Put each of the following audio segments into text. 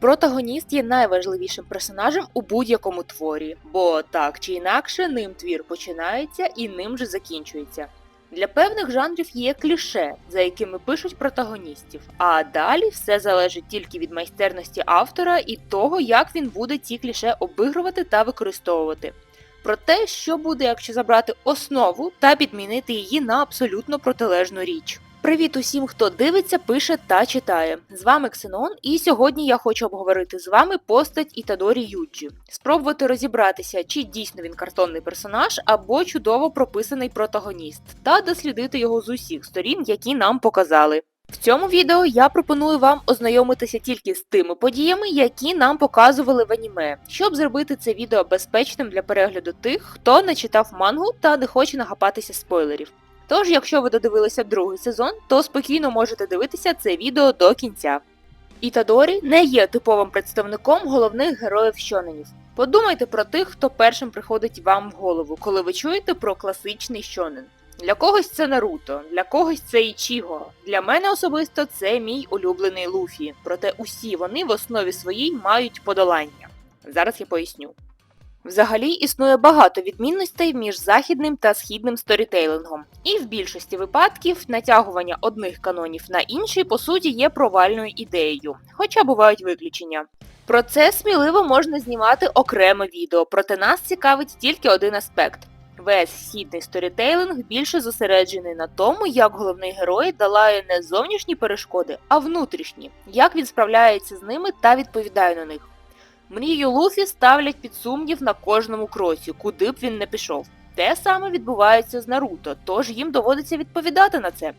Протагоніст є найважливішим персонажем у будь-якому творі, бо так чи інакше ним твір починається і ним же закінчується. Для певних жанрів є кліше, за якими пишуть протагоністів, а далі все залежить тільки від майстерності автора і того, як він буде ці кліше обігрувати та використовувати. Про те, що буде, якщо забрати основу та підмінити її на абсолютно протилежну річ. Привіт усім, хто дивиться, пише та читає. З вами Ксенон, і сьогодні я хочу обговорити з вами постать Ітадорі Юджі, спробувати розібратися, чи дійсно він картонний персонаж або чудово прописаний протагоніст, та дослідити його з усіх сторін, які нам показали. В цьому відео я пропоную вам ознайомитися тільки з тими подіями, які нам показували в аніме, щоб зробити це відео безпечним для перегляду тих, хто не читав мангу та не хоче нагапатися спойлерів. Тож, якщо ви додивилися другий сезон, то спокійно можете дивитися це відео до кінця. Ітадорі не є типовим представником головних героїв щоненів. Подумайте про тих, хто першим приходить вам в голову, коли ви чуєте про класичний щонен. Для когось це Наруто, для когось це Ічіго. Для мене особисто це мій улюблений Луфі, проте усі вони в основі своїй мають подолання. Зараз я поясню. Взагалі існує багато відмінностей між західним та східним сторітейлингом, і в більшості випадків натягування одних канонів на інший по суті є провальною ідеєю, хоча бувають виключення. Про це сміливо можна знімати окреме відео, проте нас цікавить тільки один аспект. Весь східний сторітейлинг більше зосереджений на тому, як головний герой долає не зовнішні перешкоди, а внутрішні, як він справляється з ними та відповідає на них. Мрію Луфі ставлять під сумнів на кожному кроці, куди б він не пішов. Те саме відбувається з Наруто, тож їм доводиться відповідати на це.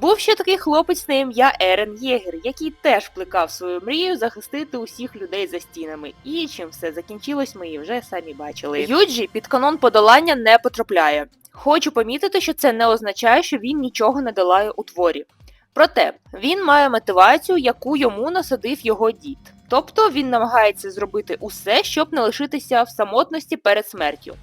Був ще такий хлопець на ім'я Ерен Єгер, який теж плекав свою мрію захистити усіх людей за стінами. І чим все закінчилось, ми вже самі бачили. Юджі під канон подолання не потрапляє. Хочу помітити, що це не означає, що він нічого не долає у творі. Проте він має мотивацію, яку йому насадив його дід. Тобто він намагається зробити усе, щоб не лишитися в самотності перед смертю.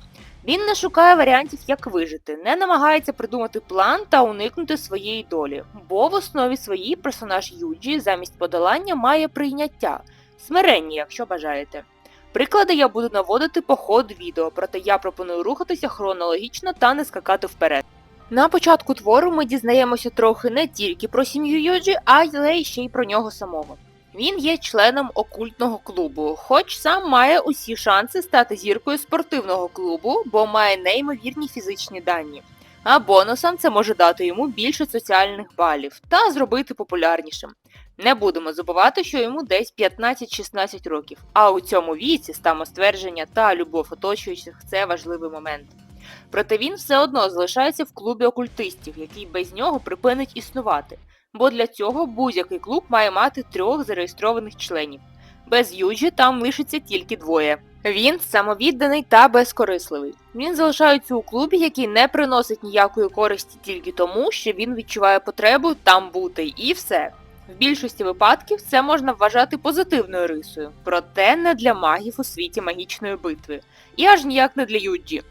Він не шукає варіантів, як вижити, не намагається придумати план та уникнути своєї долі, бо в основі своїй персонаж Юджі замість подолання має прийняття, смирення, якщо бажаєте. Приклади я буду наводити по ходу відео, проте я пропоную рухатися хронологічно та не скакати вперед. На початку твору ми дізнаємося трохи не тільки про сім'ю Юджі, а й ще й про нього самого. Він є членом окультного клубу, хоч сам має усі шанси стати зіркою спортивного клубу, бо має неймовірні фізичні дані. А бонусом це може дати йому більше соціальних балів та зробити популярнішим. Не будемо забувати, що йому десь 15-16 років, а у цьому віці самоствердження та любов оточуючих це важливий момент. Проте він все одно залишається в клубі окультистів, який без нього припинить існувати бо для цього будь-який клуб має мати трьох зареєстрованих членів. Без Юджі там лишиться тільки двоє. Він самовідданий та безкорисливий. Він залишається у клубі, який не приносить ніякої користі тільки тому, що він відчуває потребу там бути, і все. В більшості випадків це можна вважати позитивною рисою, проте не для магів у світі магічної битви, і аж ніяк не для Юджі.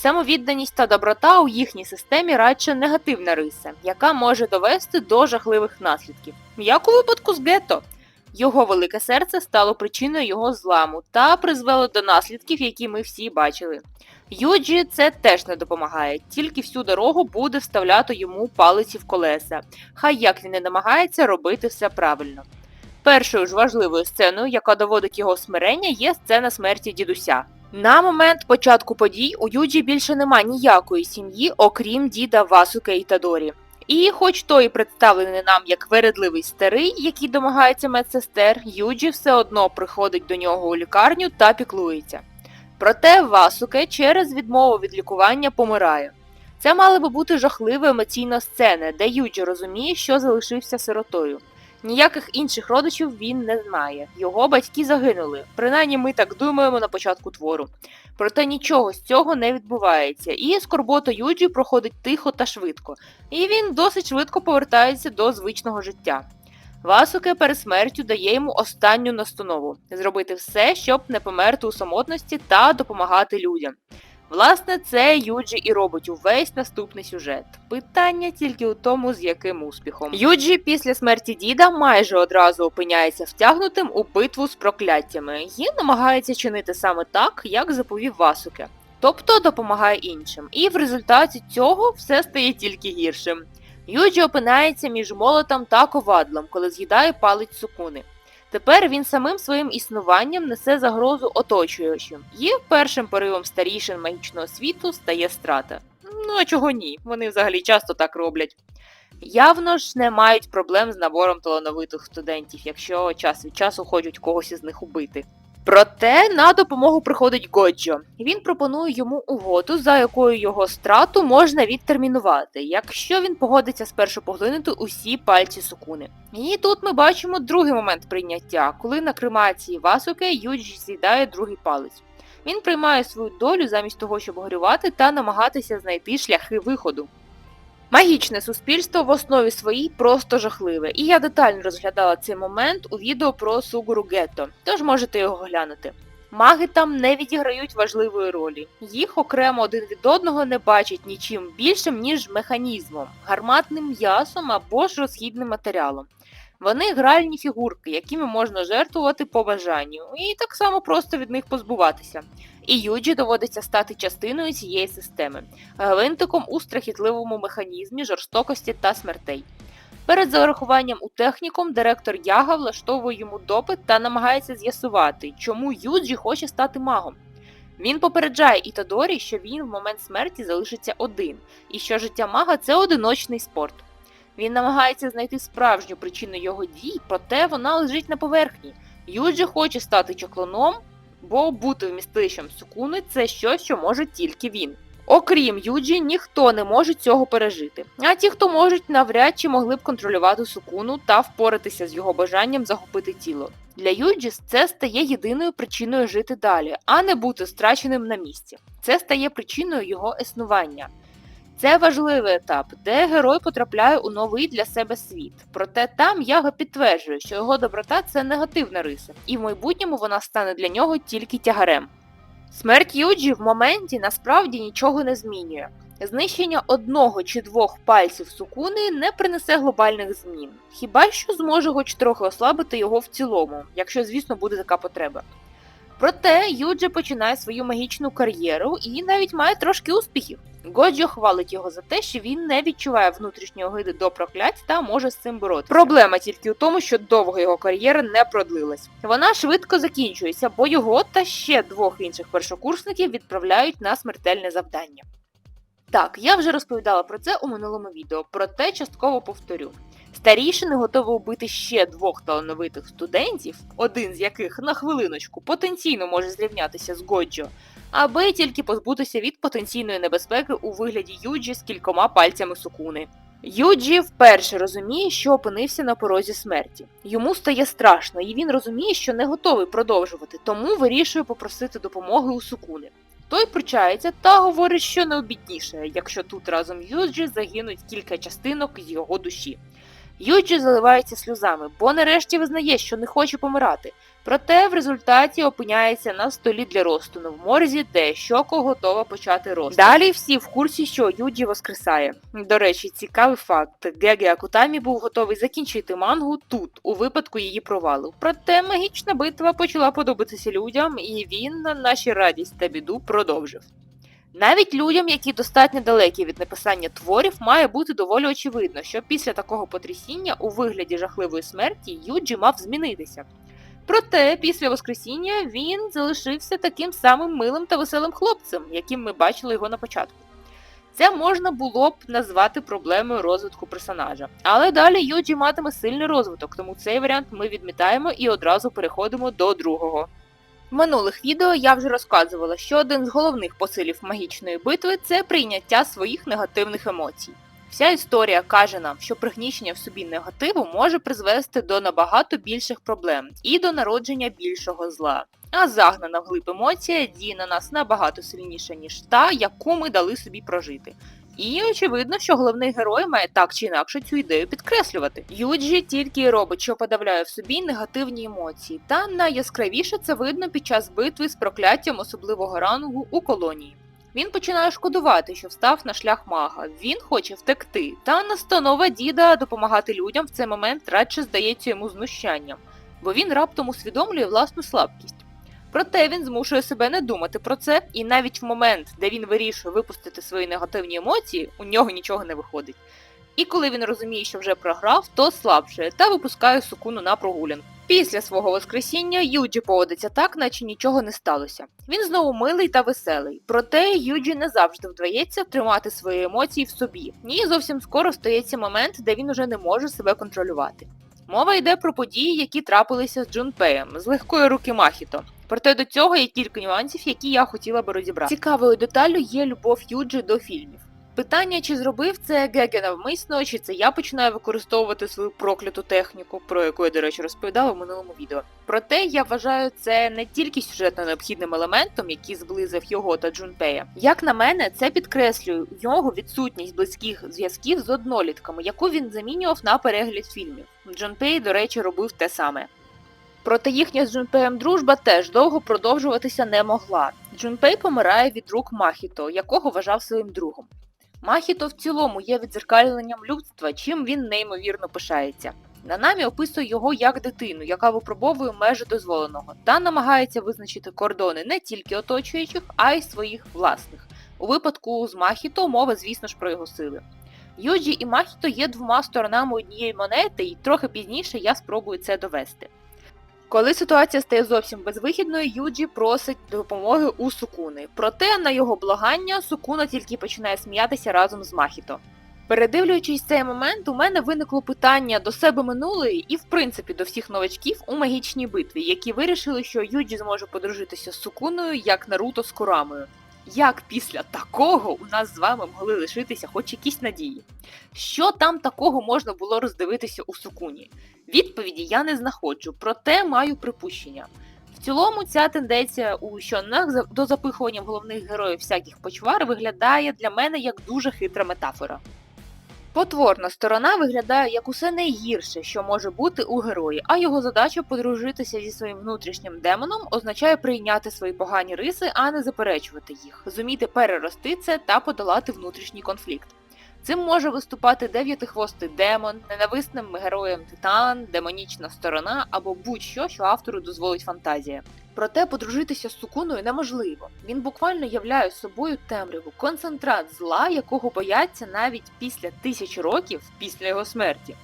Самовідданість та доброта у їхній системі радше негативна риса, яка може довести до жахливих наслідків. Як у випадку з Гетто. Його велике серце стало причиною його зламу та призвело до наслідків, які ми всі бачили. Юджі це теж не допомагає, тільки всю дорогу буде вставляти йому палиці в колеса. Хай як він не намагається робити все правильно. Першою ж важливою сценою, яка доводить його смирення, є сцена смерті дідуся. На момент початку подій у Юджі більше нема ніякої сім'ї, окрім діда Васуке Ітадорі. І, хоч той представлений нам як вередливий старий, який домагається медсестер, Юджі все одно приходить до нього у лікарню та піклується. Проте Васуке через відмову від лікування помирає. Це мала би бути жахлива емоційна сцена, де Юджі розуміє, що залишився сиротою. Ніяких інших родичів він не знає. Його батьки загинули. Принаймні ми так думаємо на початку твору. Проте нічого з цього не відбувається, і скорбота Юджі проходить тихо та швидко, і він досить швидко повертається до звичного життя. Васуке перед смертю дає йому останню настанову зробити все, щоб не померти у самотності та допомагати людям. Власне, це Юджі і робить увесь наступний сюжет. Питання тільки у тому, з яким успіхом. Юджі після смерті діда майже одразу опиняється втягнутим у битву з прокляттями і намагається чинити саме так, як заповів Васуке. Тобто допомагає іншим. І в результаті цього все стає тільки гіршим. Юджі опинається між молотом та ковадлом, коли з'їдає палець сукуни. Тепер він самим своїм існуванням несе загрозу оточуючим, і першим поривом старішин магічного світу стає страта. Ну а чого ні? Вони взагалі часто так роблять. Явно ж не мають проблем з набором талановитих студентів, якщо час від часу хочуть когось із них убити. Проте на допомогу приходить Годжо. Він пропонує йому угоду, за якою його страту можна відтермінувати, якщо він погодиться спершу поглинути усі пальці сукуни. І тут ми бачимо другий момент прийняття, коли на кремації Васуке Юджі з'їдає другий палець. Він приймає свою долю замість того, щоб горювати та намагатися знайти шляхи виходу. Магічне суспільство в основі своїй просто жахливе, і я детально розглядала цей момент у відео про Сугуру Гетто, тож можете його глянути. Маги там не відіграють важливої ролі. Їх окремо один від одного не бачать нічим більшим, ніж механізмом, гарматним м'ясом або ж розхідним матеріалом. Вони гральні фігурки, якими можна жертвувати по бажанню, і так само просто від них позбуватися. І Юджі доводиться стати частиною цієї системи, гвинтиком у страхітливому механізмі жорстокості та смертей. Перед зарахуванням у технікум директор Яга влаштовує йому допит та намагається з'ясувати, чому Юджі хоче стати магом. Він попереджає Ітадорі, що він в момент смерті залишиться один, і що життя мага це одиночний спорт. Він намагається знайти справжню причину його дій, проте вона лежить на поверхні. Юджі хоче стати чаклуном, бо бути вмістилищем сукуни це щось, що може тільки він. Окрім Юджі, ніхто не може цього пережити. А ті, хто можуть, навряд чи могли б контролювати сукуну та впоратися з його бажанням захопити тіло. Для Юджі це стає єдиною причиною жити далі, а не бути страченим на місці. Це стає причиною його існування. Це важливий етап, де герой потрапляє у новий для себе світ. Проте там Яга підтверджує, що його доброта це негативна риса, і в майбутньому вона стане для нього тільки тягарем. Смерть Юджі в моменті насправді нічого не змінює. Знищення одного чи двох пальців сукуни не принесе глобальних змін, хіба що зможе хоч трохи ослабити його в цілому, якщо, звісно, буде така потреба. Проте Юджі починає свою магічну кар'єру і навіть має трошки успіхів. Годжо хвалить його за те, що він не відчуває внутрішнього гиди до проклять та може з цим боротися. Проблема тільки у тому, що довго його кар'єра не продлилась. Вона швидко закінчується, бо його та ще двох інших першокурсників відправляють на смертельне завдання. Так, я вже розповідала про це у минулому відео, проте частково повторю. Старішини готові убити ще двох талановитих студентів, один з яких на хвилиночку потенційно може зрівнятися з Годжо, аби тільки позбутися від потенційної небезпеки у вигляді Юджі з кількома пальцями сукуни. Юджі вперше розуміє, що опинився на порозі смерті. Йому стає страшно, і він розуміє, що не готовий продовжувати, тому вирішує попросити допомоги у сукуни. Той пручається та говорить, що не обідніше, якщо тут разом Юджі загинуть кілька частинок з його душі. Юджі заливається сльозами, бо нарешті визнає, що не хоче помирати. Проте в результаті опиняється на столі для розтину в морзі, де щоко готова почати рост. Далі всі в курсі, що Юджі воскресає. До речі, цікавий факт: Гегі Акутамі був готовий закінчити мангу тут, у випадку її провалу. Проте магічна битва почала подобатися людям, і він на наші радість та біду продовжив. Навіть людям, які достатньо далекі від написання творів, має бути доволі очевидно, що після такого потрясіння у вигляді жахливої смерті Юджі мав змінитися. Проте після Воскресіння він залишився таким самим милим та веселим хлопцем, яким ми бачили його на початку. Це можна було б назвати проблемою розвитку персонажа. Але далі Юджі матиме сильний розвиток, тому цей варіант ми відмітаємо і одразу переходимо до другого. В минулих відео я вже розказувала, що один з головних посилів магічної битви це прийняття своїх негативних емоцій. Вся історія каже нам, що пригнічення в собі негативу може призвести до набагато більших проблем і до народження більшого зла. А загнана вглиб емоція діє на нас набагато сильніше, ніж та, яку ми дали собі прожити. І очевидно, що головний герой має так чи інакше цю ідею підкреслювати. Юджі тільки й робить, що подавляє в собі негативні емоції, та найяскравіше це видно під час битви з прокляттям особливого рангу у колонії. Він починає шкодувати, що встав на шлях мага. Він хоче втекти. Та настанова діда допомагати людям в цей момент радше здається йому знущанням, бо він раптом усвідомлює власну слабкість. Проте він змушує себе не думати про це, і навіть в момент, де він вирішує випустити свої негативні емоції, у нього нічого не виходить. І коли він розуміє, що вже програв, то слабшає та випускає сукуну на прогулянку. Після свого воскресіння Юджі поводиться так, наче нічого не сталося. Він знову милий та веселий. Проте Юджі не завжди вдається тримати свої емоції в собі. Ні, зовсім скоро стається момент, де він уже не може себе контролювати. Мова йде про події, які трапилися з Джунпеєм, з легкої руки Махіто. Проте до цього є кілька нюансів, які я хотіла би розібрати. Цікавою деталю є любов Юджі до фільмів. Питання, чи зробив це Геге навмисно, чи це я починаю використовувати свою прокляту техніку, про яку я, до речі, розповідала в минулому відео. Проте я вважаю це не тільки сюжетно необхідним елементом, який зблизив його та Джунпея. Як на мене, це підкреслює у нього відсутність близьких зв'язків з однолітками, яку він замінював на перегляд фільмів. Джунпей, до речі, робив те саме. Проте їхня з Джунпеєм дружба теж довго продовжуватися не могла. Джунпей помирає від рук Махіто, якого вважав своїм другом. Махіто в цілому є відзеркаленням людства, чим він неймовірно пишається. Нанамі описує його як дитину, яка випробовує межі дозволеного, та намагається визначити кордони не тільки оточуючих, а й своїх власних. У випадку з Махіто мова, звісно ж, про його сили. Юджі і Махіто є двома сторонами однієї монети, і трохи пізніше я спробую це довести. Коли ситуація стає зовсім безвихідною, Юджі просить допомоги у Сукуни. Проте на його благання Сукуна тільки починає сміятися разом з Махіто. Передивлюючись цей момент, у мене виникло питання до себе минулої і, в принципі, до всіх новачків у магічній битві, які вирішили, що Юджі зможе подружитися з Сукуною як Наруто з Курамою. Як після такого у нас з вами могли лишитися хоч якісь надії? Що там такого можна було роздивитися у Сукуні? Відповіді я не знаходжу, проте маю припущення. В цілому, ця тенденція у щонах до запихування головних героїв всяких почвар виглядає для мене як дуже хитра метафора. Потворна сторона виглядає як усе найгірше, що може бути у герої, а його задача подружитися зі своїм внутрішнім демоном означає прийняти свої погані риси, а не заперечувати їх, зуміти перерости це та подолати внутрішній конфлікт. Цим може виступати дев'ятихвостий демон, ненависним героєм титан, демонічна сторона або будь-що, що автору дозволить фантазія. Проте подружитися з сукуною неможливо. Він буквально являє собою темряву, концентрат зла, якого бояться навіть після тисяч років після його смерті.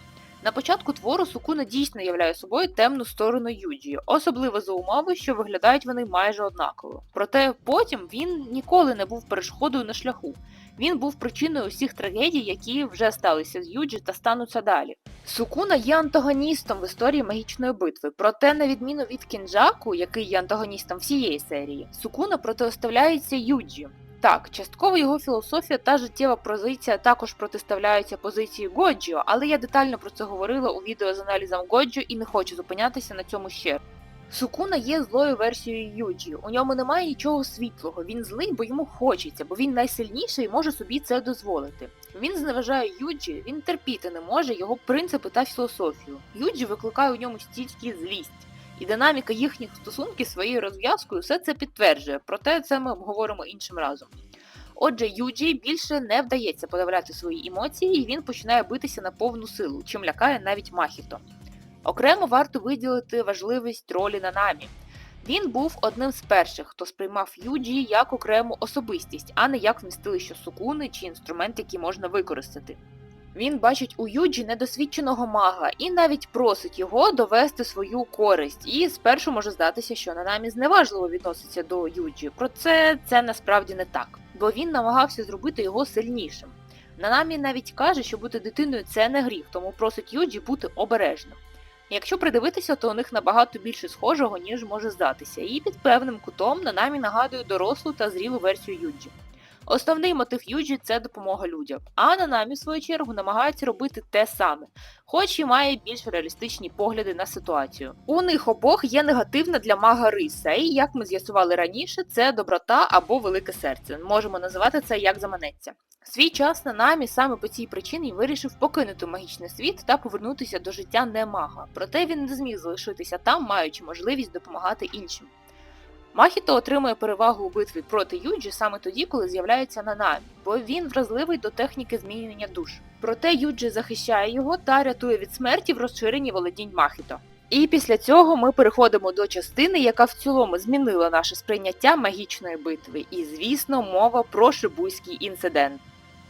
На початку твору Сукуна дійсно являє собою темну сторону Юджі, особливо за умови, що виглядають вони майже однаково. Проте потім він ніколи не був перешкодою на шляху. Він був причиною усіх трагедій, які вже сталися з Юджі та стануться далі. Сукуна є антагоністом в історії магічної битви, проте, на відміну від Кінджаку, який є антагоністом всієї серії, Сукуна протиставляється Юджі. Так, частково його філософія та життєва позиція також протиставляються позиції Годжіо, але я детально про це говорила у відео з аналізом Годжіо і не хочу зупинятися на цьому ще. Сукуна є злою версією Юджі. У ньому немає нічого світлого. Він злий, бо йому хочеться, бо він найсильніший і може собі це дозволити. Він зневажає Юджі, він терпіти не може його принципи та філософію. Юджі викликає у ньому стільки злість. І динаміка їхніх стосунків своєю розв'язкою все це підтверджує, проте це ми обговоримо іншим разом. Отже, Юджі більше не вдається подавляти свої емоції, і він починає битися на повну силу, чим лякає навіть Махіто. Окремо варто виділити важливість ролі Нанамі. Він був одним з перших, хто сприймав Юджі як окрему особистість, а не як вмістилище сукуни чи інструмент, який можна використати. Він бачить у Юджі недосвідченого мага і навіть просить його довести свою користь. І спершу може здатися, що Нанамі зневажливо відноситься до Юджі. Проте це насправді не так, бо він намагався зробити його сильнішим. Нанамі навіть каже, що бути дитиною це не гріх, тому просить Юджі бути обережним. Якщо придивитися, то у них набагато більше схожого, ніж може здатися, і під певним кутом Нанамі нагадує дорослу та зрілу версію Юджі. Основний мотив Юджі це допомога людям, а Нанамі, в свою чергу, намагається робити те саме, хоч і має більш реалістичні погляди на ситуацію. У них обох є негативна для мага риса, і як ми з'ясували раніше, це доброта або велике серце. Можемо називати це як заманеться. Свій час Нанамі саме по цій причині вирішив покинути магічний світ та повернутися до життя не мага, проте він не зміг залишитися там, маючи можливість допомагати іншим. Махіто отримує перевагу у битві проти Юджі саме тоді, коли з'являється Нанамі, бо він вразливий до техніки змінювання душ. Проте Юджі захищає його та рятує від смерті в розширенні володінь Махіто. І після цього ми переходимо до частини, яка в цілому змінила наше сприйняття магічної битви. І, звісно, мова про Шибуйський інцидент.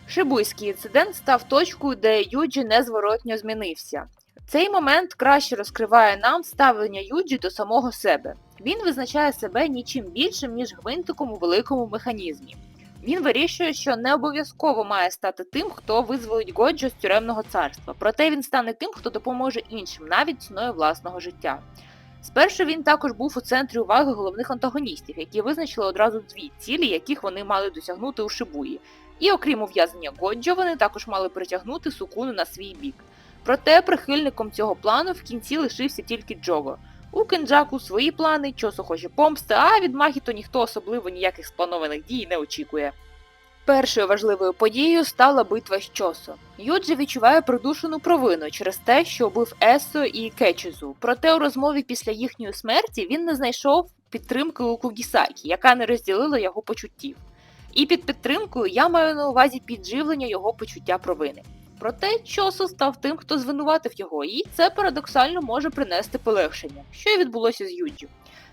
Шибуйський інцидент став точкою, де Юджі незворотньо змінився. Цей момент краще розкриває нам ставлення Юджі до самого себе. Він визначає себе нічим більшим, ніж гвинтиком у великому механізмі. Він вирішує, що не обов'язково має стати тим, хто визволить Годжо з тюремного царства, проте він стане тим, хто допоможе іншим, навіть ціною власного життя. Спершу він також був у центрі уваги головних антагоністів, які визначили одразу дві цілі, яких вони мали досягнути у Шибуї. І окрім ув'язнення Годжо, вони також мали притягнути Сукуну на свій бік. Проте прихильником цього плану в кінці лишився тільки Джого. У Кенджаку свої плани, Чосу хоче помсти, а від Магіто ніхто особливо ніяких спланованих дій не очікує. Першою важливою подією стала битва з Чосо. Юджі відчуває придушену провину через те, що убив Есо і Кечізу. Проте у розмові після їхньої смерті він не знайшов підтримки у Кугісакі, яка не розділила його почуттів. І під підтримкою я маю на увазі підживлення його почуття провини. Проте Чосо став тим, хто звинуватив його, і це парадоксально може принести полегшення, що і відбулося з Юджі.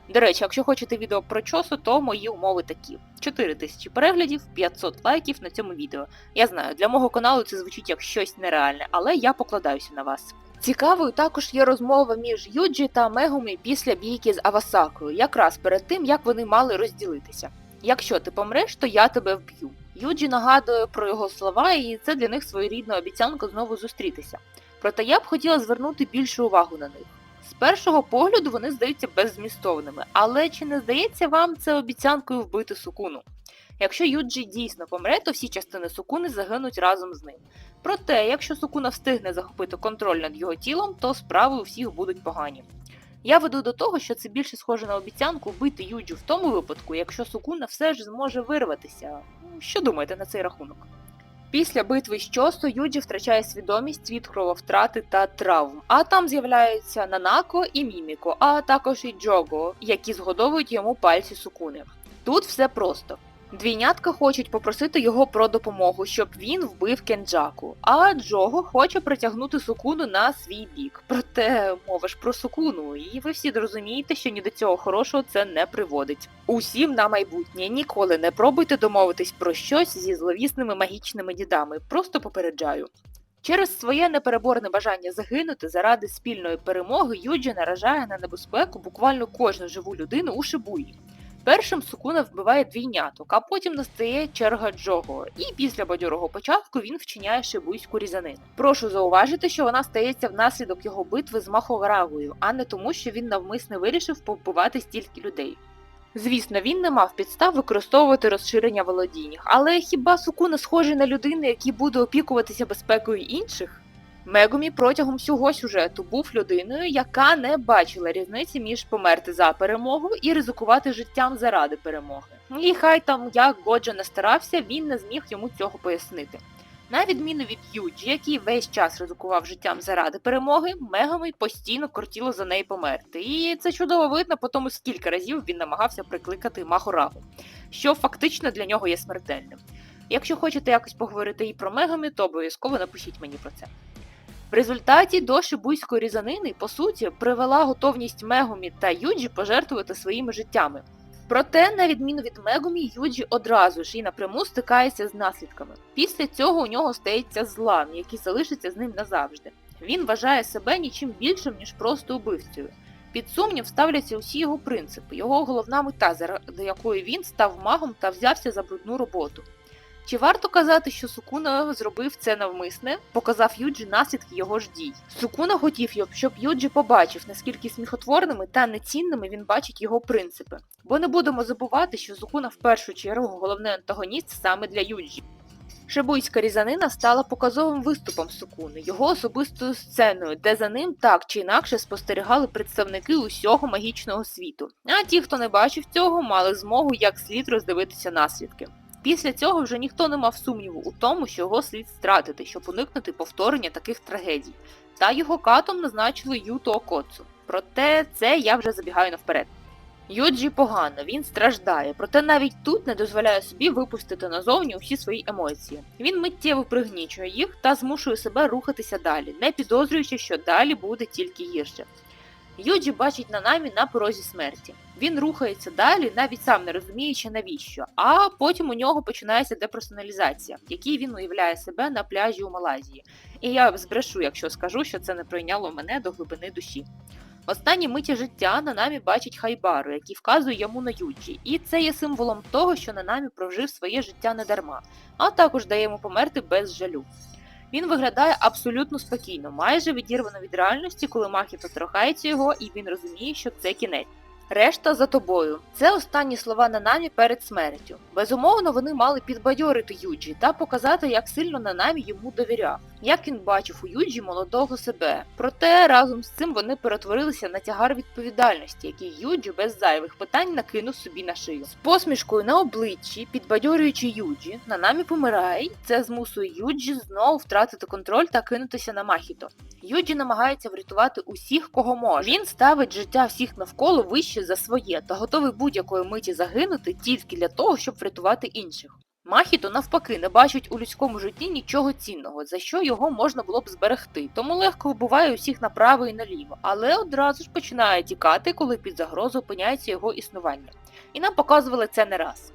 До речі, якщо хочете відео про чосу, то мої умови такі: 4 тисячі переглядів, 500 лайків на цьому відео. Я знаю, для мого каналу це звучить як щось нереальне, але я покладаюся на вас. Цікавою також є розмова між Юджі та Мегумі після бійки з Авасакою, якраз перед тим, як вони мали розділитися. Якщо ти помреш, то я тебе вб'ю. Юджі нагадує про його слова, і це для них своєрідна обіцянка знову зустрітися. Проте я б хотіла звернути більшу увагу на них. З першого погляду вони здаються беззмістовними, але чи не здається вам це обіцянкою вбити сукуну? Якщо Юджі дійсно помре, то всі частини сукуни загинуть разом з ним. Проте, якщо сукуна встигне захопити контроль над його тілом, то справи у всіх будуть погані. Я веду до того, що це більше схоже на обіцянку вбити Юджу в тому випадку, якщо сукуна все ж зможе вирватися. Що думаєте на цей рахунок? Після битви з Чосо Юджі втрачає свідомість від крововтрати та травм, а там з'являються Нанако і Міміко, а також і Джого, які згодовують йому пальці сукуни. Тут все просто. Двійнятка хочуть попросити його про допомогу, щоб він вбив Кенджаку, а Джого хоче притягнути сукуну на свій бік. Проте мова ж про сукуну, і ви всі зрозумієте, що ні до цього хорошого це не приводить. Усім на майбутнє ніколи не пробуйте домовитись про щось зі зловісними магічними дідами. Просто попереджаю. Через своє непереборне бажання загинути заради спільної перемоги Юджі наражає на небезпеку буквально кожну живу людину у Шибуї. Першим Сукуна вбиває двійняток, а потім настає черга Джого, і після бадьорого початку він вчиняє шибуйську різанину. Прошу зауважити, що вона стається внаслідок його битви з Махогарагою, а не тому, що він навмисне вирішив повбивати стільки людей. Звісно, він не мав підстав використовувати розширення володінь, але хіба Сукуна схожий на людину, який буде опікуватися безпекою інших? Мегумі протягом всього сюжету був людиною, яка не бачила різниці між померти за перемогу і ризикувати життям заради перемоги. І хай там як Годжо не старався, він не зміг йому цього пояснити. На відміну від Юджі, який весь час ризикував життям заради перемоги, Мегамі постійно кортіло за неї померти. І це чудово видно по тому, скільки разів він намагався прикликати Махорагу, що фактично для нього є смертельним. Якщо хочете якось поговорити і про Мегамі, то обов'язково напишіть мені про це. В результаті до шибуйської різанини, по суті, привела готовність Мегумі та Юджі пожертвувати своїми життями. Проте, на відміну від Мегумі, Юджі одразу ж і напряму стикається з наслідками. Після цього у нього стається злам, який залишиться з ним назавжди. Він вважає себе нічим більшим, ніж просто убивцею. Під сумнів ставляться усі його принципи, його головна мета, заради якої він став магом та взявся за брудну роботу. Чи варто казати, що Сукуна зробив це навмисне, показав Юджі наслідки його ж дій. Сукуна хотів, щоб Юджі побачив, наскільки сміхотворними та нецінними він бачить його принципи. Бо не будемо забувати, що Сукуна в першу чергу головний антагоніст саме для Юджі. Шибуйська різанина стала показовим виступом Сукуни, його особистою сценою, де за ним так чи інакше спостерігали представники усього магічного світу. А ті, хто не бачив цього, мали змогу як слід роздивитися наслідки. Після цього вже ніхто не мав сумніву у тому, що його слід стратити, щоб уникнути повторення таких трагедій. Та його катом назначили Юто Окоцу. Проте це я вже забігаю наперед. Юджі погано, він страждає, проте навіть тут не дозволяє собі випустити назовні усі свої емоції. Він миттєво пригнічує їх та змушує себе рухатися далі, не підозрюючи, що далі буде тільки гірше. Юджі бачить Нанамі на порозі смерті. Він рухається далі, навіть сам не розуміючи навіщо. А потім у нього починається деперсоналізація, в якій він уявляє себе на пляжі у Малайзії. І я збрешу, якщо скажу, що це не пройняло мене до глибини душі. В останній миті життя Нанамі бачить Хайбару, який вказує йому на Юджі, і це є символом того, що Нанамі прожив своє життя не дарма, а також дає йому померти без жалю. Він виглядає абсолютно спокійно, майже відірвано від реальності, коли Махіто торкається його, і він розуміє, що це кінець. Решта за тобою. Це останні слова Нанамі перед смертю. Безумовно, вони мали підбадьорити Юджі та показати, як сильно Нанамі йому довіряв, як він бачив у Юджі молодого себе. Проте разом з цим вони перетворилися на тягар відповідальності, який Юджі без зайвих питань накинув собі на шию. З посмішкою на обличчі, підбадьорюючи Юджі, Нанамі помирає. Це змусує Юджі знову втратити контроль та кинутися на Махіто. Юджі намагається врятувати усіх, кого може. Він ставить життя всіх навколо вище за своє та готовий будь-якої миті загинути тільки для того, щоб врятувати інших. Махіто навпаки не бачить у людському житті нічого цінного, за що його можна було б зберегти, тому легко вбиває усіх направо і наліво, але одразу ж починає тікати, коли під загрозу опиняється його існування. І нам показували це не раз.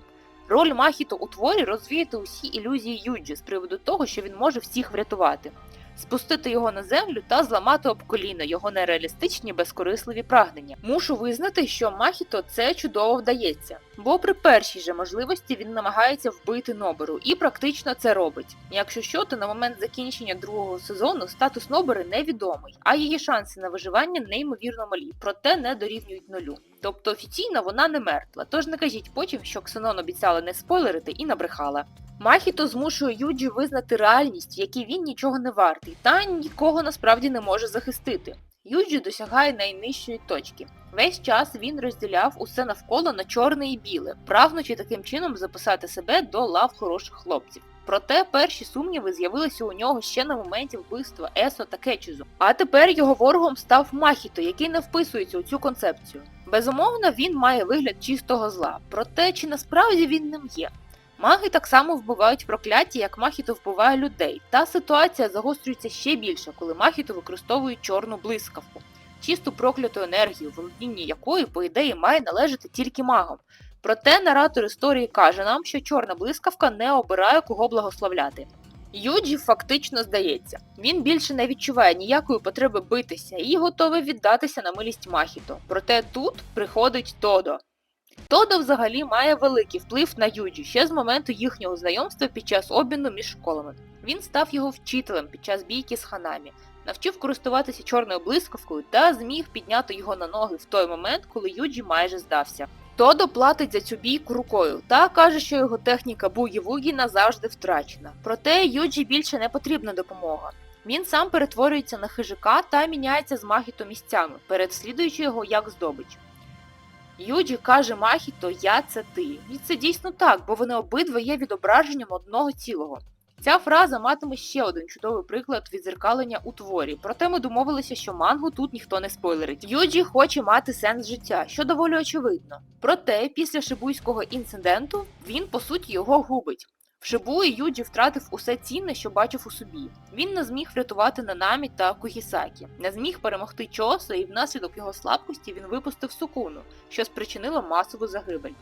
Роль Махіто у творі розвіяти усі ілюзії Юджі з приводу того, що він може всіх врятувати спустити його на землю та зламати об коліна його нереалістичні безкорисливі прагнення. Мушу визнати, що Махіто це чудово вдається, бо при першій же можливості він намагається вбити Ноберу і практично це робить. Якщо що, то на момент закінчення другого сезону статус Нобери невідомий, а її шанси на виживання неймовірно малі, проте не дорівнюють нулю. Тобто офіційно вона не мертва, тож не кажіть потім, що Ксенон обіцяла не спойлерити і набрехала. Махіто змушує Юджі визнати реальність, в якій він нічого не вартий, та нікого насправді не може захистити. Юджі досягає найнижчої точки. Весь час він розділяв усе навколо на чорне і біле, прагнучи таким чином записати себе до лав хороших хлопців. Проте перші сумніви з'явилися у нього ще на моменті вбивства Есо та Кечізу. А тепер його ворогом став Махіто, який не вписується у цю концепцію. Безумовно, він має вигляд чистого зла, проте чи насправді він ним є. Маги так само вбивають прокляття, як Махіто вбиває людей, та ситуація загострюється ще більше, коли Махіто використовує чорну блискавку, чисту прокляту енергію, володіння якої, по ідеї, має належати тільки магам. Проте наратор історії каже нам, що чорна блискавка не обирає кого благословляти. Юджі фактично здається, він більше не відчуває ніякої потреби битися і готовий віддатися на милість Махіто. Проте тут приходить Тодо. Тодо взагалі має великий вплив на Юджі ще з моменту їхнього знайомства під час обміну між школами. Він став його вчителем під час бійки з ханамі, навчив користуватися чорною блискавкою та зміг підняти його на ноги в той момент, коли Юджі майже здався. Тодо платить за цю бійку рукою та каже, що його техніка бугі-вугі назавжди втрачена. Проте Юджі більше не потрібна допомога. Він сам перетворюється на хижака та міняється з Махіто місцями, переслідуючи його як здобич. Юджі каже Махіто Я це ти. І це дійсно так, бо вони обидва є відображенням одного цілого. Ця фраза матиме ще один чудовий приклад відзеркалення у творі, проте ми домовилися, що мангу тут ніхто не спойлерить. Юджі хоче мати сенс життя, що доволі очевидно. Проте, після шибуйського інциденту він по суті його губить. В Шибуї Юджі втратив усе цінне, що бачив у собі. Він не зміг врятувати Нанамі та Кухісакі, не зміг перемогти Чоса, і внаслідок його слабкості він випустив сукуну, що спричинило масову загибель.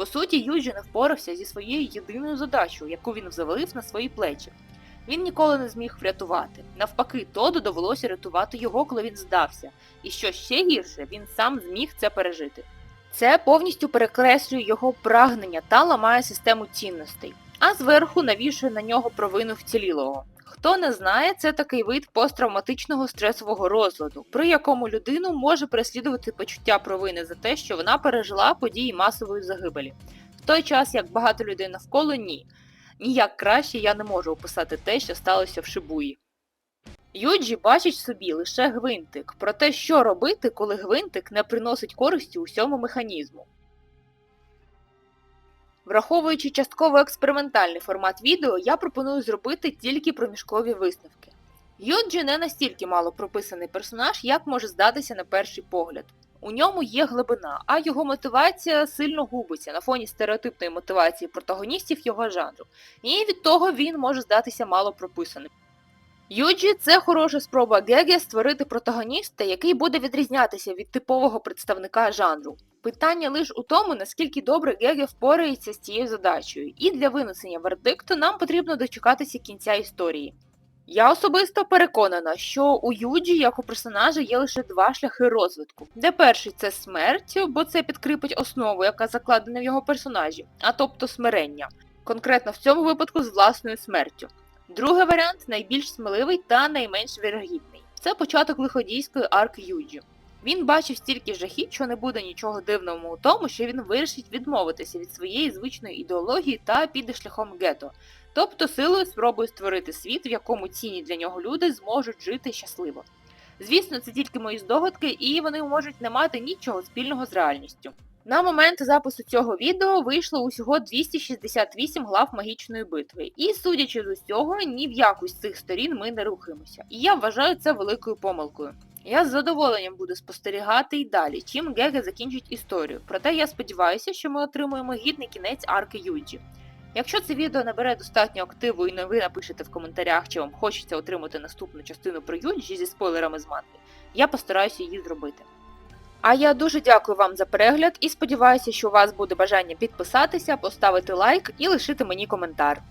По суті, Юджі не впорався зі своєю єдиною задачею, яку він завалив на свої плечі. Він ніколи не зміг врятувати. Навпаки, Тоду довелося рятувати його, коли він здався. І що ще гірше, він сам зміг це пережити. Це повністю перекреслює його прагнення та ламає систему цінностей а зверху навішує на нього провину вцілілого. Хто не знає, це такий вид посттравматичного стресового розладу, при якому людину може переслідувати почуття провини за те, що вона пережила події масової загибелі. В той час, як багато людей навколо ні. Ніяк краще я не можу описати те, що сталося в Шибуї. Юджі бачить собі лише гвинтик, про те, що робити, коли гвинтик не приносить користі усьому механізму. Враховуючи частково експериментальний формат відео, я пропоную зробити тільки проміжкові висновки. Юджі не настільки мало прописаний персонаж, як може здатися на перший погляд. У ньому є глибина, а його мотивація сильно губиться на фоні стереотипної мотивації протагоністів його жанру, і від того він може здатися мало прописаним. Юджі це хороша спроба Геге створити протагоніста, який буде відрізнятися від типового представника жанру. Питання лише у тому, наскільки добре Геге впорається з цією задачею, і для винесення вердикту нам потрібно дочекатися кінця історії. Я особисто переконана, що у Юджі, як у персонажа, є лише два шляхи розвитку. Де перший це смерть, бо це підкріпить основу, яка закладена в його персонажі, а тобто смирення, конкретно в цьому випадку з власною смертю. Другий варіант найбільш сміливий та найменш вірогідний. Це початок лиходійської арки Юджі. Він бачив стільки жахіть, що не буде нічого дивного у тому, що він вирішить відмовитися від своєї звичної ідеології та піде шляхом гето, тобто силою спробує створити світ, в якому цінні для нього люди зможуть жити щасливо. Звісно, це тільки мої здогадки, і вони можуть не мати нічого спільного з реальністю. На момент запису цього відео вийшло усього 268 глав магічної битви, і судячи з усього, ні в яку з цих сторін ми не рухаємося. І я вважаю це великою помилкою. Я з задоволенням буду спостерігати й далі, чим Геге закінчить історію. Проте я сподіваюся, що ми отримуємо гідний кінець арки Юджі. Якщо це відео набере достатньо активу і ви напишете в коментарях, чи вам хочеться отримати наступну частину про Юджі зі спойлерами з манги, я постараюся її зробити. А я дуже дякую вам за перегляд і сподіваюся, що у вас буде бажання підписатися, поставити лайк і лишити мені коментар.